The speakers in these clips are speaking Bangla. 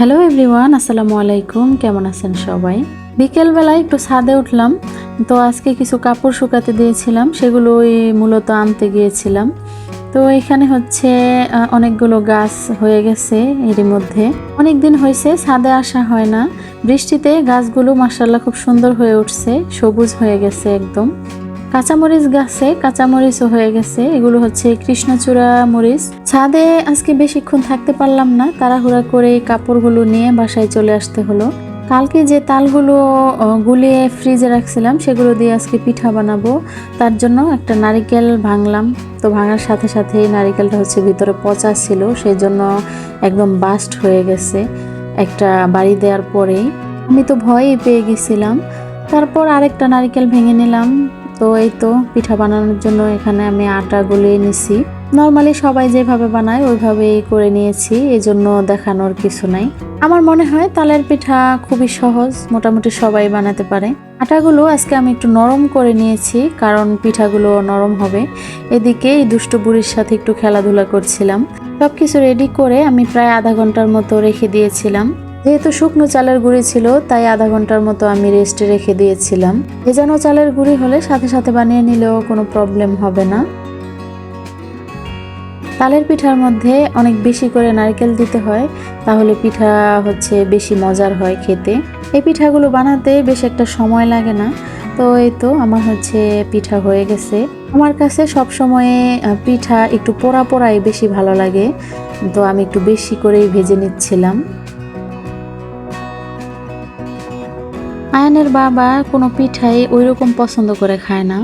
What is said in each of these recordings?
হ্যালো এভরিওয়ান আসসালামু আলাইকুম, কেমন আছেন সবাই? বিকেলবেলায় একটু ছাদে উঠলাম, তো আজকে কিছু কাপড় শুকাতে দিয়েছিলাম, সেগুলোই মূলত আনতে গিয়েছিলাম। তো এখানে হচ্ছে অনেকগুলো গাছ হয়ে গেছে এরই মধ্যে। অনেক দিন হয়েছে ছাদে আসা হয় না। বৃষ্টিতে গাছগুলো মাসাল্লাহ খুব সুন্দর হয়ে উঠছে, সবুজ হয়ে গেছে একদম। কাঁচামরিচ গাছে কাঁচামরিচও হয়ে গেছে। এগুলো হচ্ছে কৃষ্ণচূড়া মরিচ। ছাদে আজকে বেশিক্ষণ থাকতে পারলাম না। তাড়াহুড়া করে কাপড়গুলো নিয়ে বাসায় চলে আসতে হলো। কালকে যে তালগুলো গুলিয়ে ফ্রিজে রাখছিলাম, সেগুলো দিয়ে আজকে পিঠা বানাবো। তার জন্য একটা নারিকেল ভাঙলাম। তো ভাঙার সাথে সাথে নারিকেলটা হচ্ছে ভিতরে পচা ছিল সেই জন্য একদম বাস্ট হয়ে গেছে একটা বাড়ি দেওয়ার পরেই। আমি তো ভয়ই পেয়ে গেছিলাম। তারপর আরেকটা নারিকেল ভেঙে নিলাম। তো এই তো পিঠা বানানোর জন্য এখানে আমি আটা গলিয়ে নিছি। নর্মালি সবাই যেভাবে বানায়, ওইভাবেই করে নিয়েছি এই জন্য দেখানোর কিছু নাই। আমার মনে হয় তালের পিঠা খুবই সহজ, মোটামুটি সবাই বানাতে পারে। আটাগুলো আজকে আমি একটু নরম করে নিয়েছি, কারণ পিঠাগুলো নরম হবে। এদিকে এই দুষ্টু বুড়ির সাথে একটু খেলাধুলা করছিলাম। সব কিছু রেডি করে আমি প্রায় আধা ঘণ্টার মতো রেখে দিয়েছিলাম। যেহেতু শুকনো চালের গুঁড়ি ছিল, তাই আধা ঘণ্টার মতো আমি রেস্টে রেখে দিয়েছিলাম। ভেজানো চালের গুঁড়ি হলে সাথে সাথে বানিয়ে নিলেও কোনো প্রবলেম হবে না। তালের পিঠার মধ্যে অনেক বেশি করে নারকেল দিতে হয়, তাহলে পিঠা হচ্ছে বেশি মজার হয় খেতে। এই পিঠাগুলো বানাতে বেশ একটা সময় লাগে না, তো এই তো আমার হচ্ছে পিঠা হয়ে গেছে। আমার কাছে সব সময়ে পিঠা একটু পোড়া পোড়াই বেশি ভালো লাগে, তো আমি একটু বেশি করেই ভেজে নিচ্ছিলাম। আয়নের বাবা কোনো পিঠাই ওই রকম পছন্দ করে খায় না।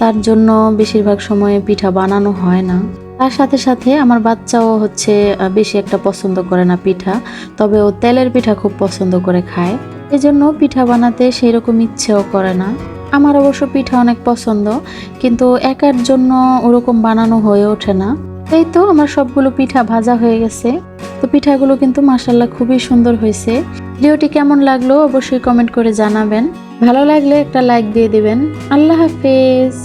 তার জন্য বেশিরভাগ সময়ে পিঠা বানানো হয় না। তার সাথে সাথে আমার বাচ্চাও হচ্ছে বেশি একটা পছন্দ করে না পিঠা, তবে ও তেলের পিঠা খুব পছন্দ করে খায়। এজন্য পিঠা বানাতে সেই রকম ইচ্ছেও করে না। আমার অবশ্য পিঠা অনেক পছন্দ, কিন্তু একার জন্য ওরকম বানানো হয়ে ওঠে না। এই তো আমার সবগুলো পিঠা ভাজা হয়ে গেছে। তো পিঠাগুলো কিন্তু মাসাল্লাহ খুবই সুন্দর হয়েছে। ভিডিওটি কেমন লাগল অবশ্যই কমেন্ট করে জানাবেন। ভালো লাগলে একটা লাইক দিয়ে দিবেন। আল্লাহ হাফেজ।